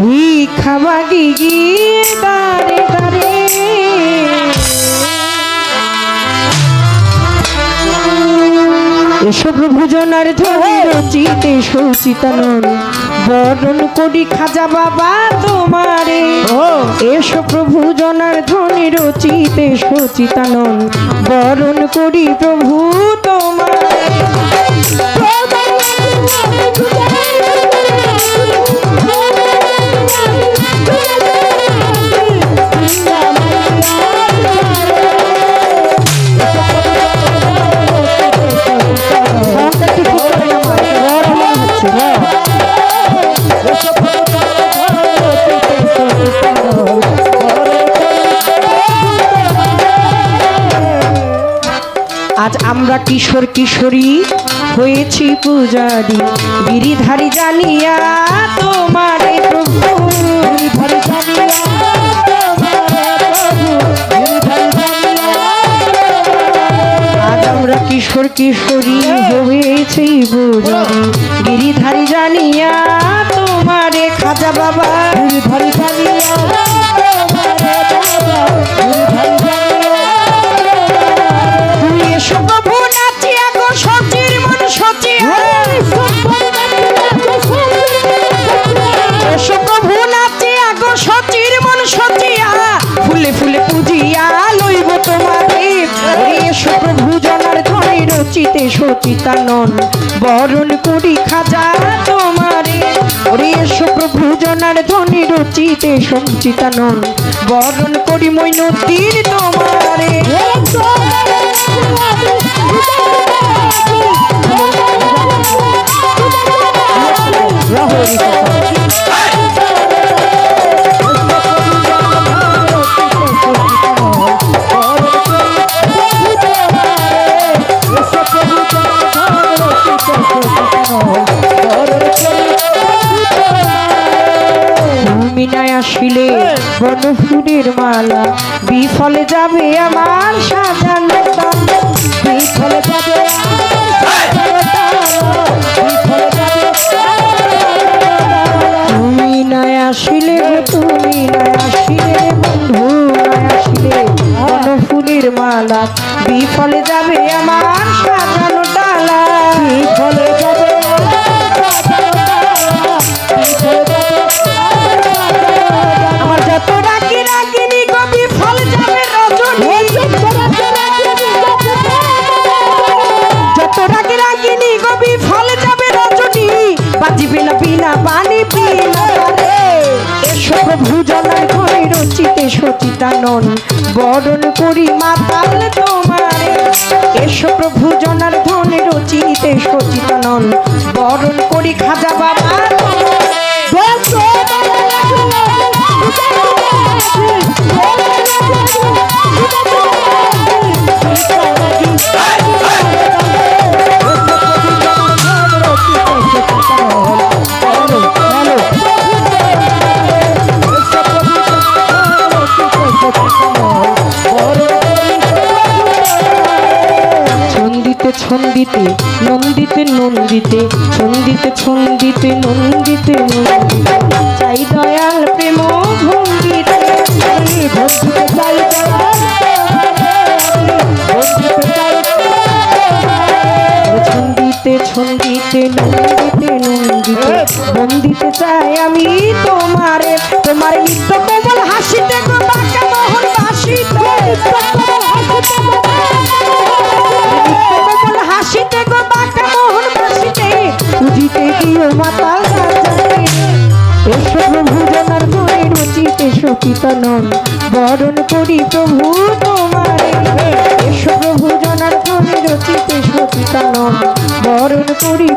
ভিখাবাগি গিয়ে দারে দারে এসব ভোজনার রচিতে সচিতানন। বরণ করি খাজা বাবা তোমারে। এসো প্রভু জনার ধনে রচিতে সচিতানন। বরণ করি প্রভু তোমারে। আজ আমরা কিশোর কিশোরী হয়েছি পূজারি। গিরিধারী জানিয়া তোমারে আজ আমরা কিশোর কিশোরী হয়েছি পূজারি। গিরিধারী জানিয়া তোমারে খাজা বাবা ফুলে ফুলে পুজিয়া লইব তোমারে এসো প্রভু জনার ধরে রচিতে সচিতানন। বরণ করি খাজা তোমারে। ওরে এসো প্রভু জনার ধনী রচিতে সঞ্চিতানন। বরণ করি মৈনতির তোমারে। আসিলে বনফুলের মালা। বিফলে যাবে আমার সাজানো বিফলে যাবে আসিলে, তুমি আসিলে, বন্ধু মালা। বিফলে যাবে আমার সাজানো ডালা। বিফলে পানি বিনা রে এসো প্রভু জনার ঘরে রচিতে সচিতানন। বরণ করি মাতাল তোমারে। এসো প্রভু জনার ধনে রচিতে সচিতানন। বরণ করি খাজা বাবা ছন্দিতে নন্দিতে নন্দিতে, ছন্দিতে ছন্দিতে নন্দিতে নন্দিতে। চাই দয়াল প্রেম ছন্দিতে ছন্দিতে নন্দিতে নন্দিতে, বন্দিতে চাই আমি তোমারে, তোমার নিত্য কোমল হাসিতে। মাতাল সাজাতে এসো প্রভু জনার গুণে রচিতে সচিতনন বরণ করি প্রভু তোমারে। এসো প্রভু জনার রচিত রচিতে সচিতনন বরণ করি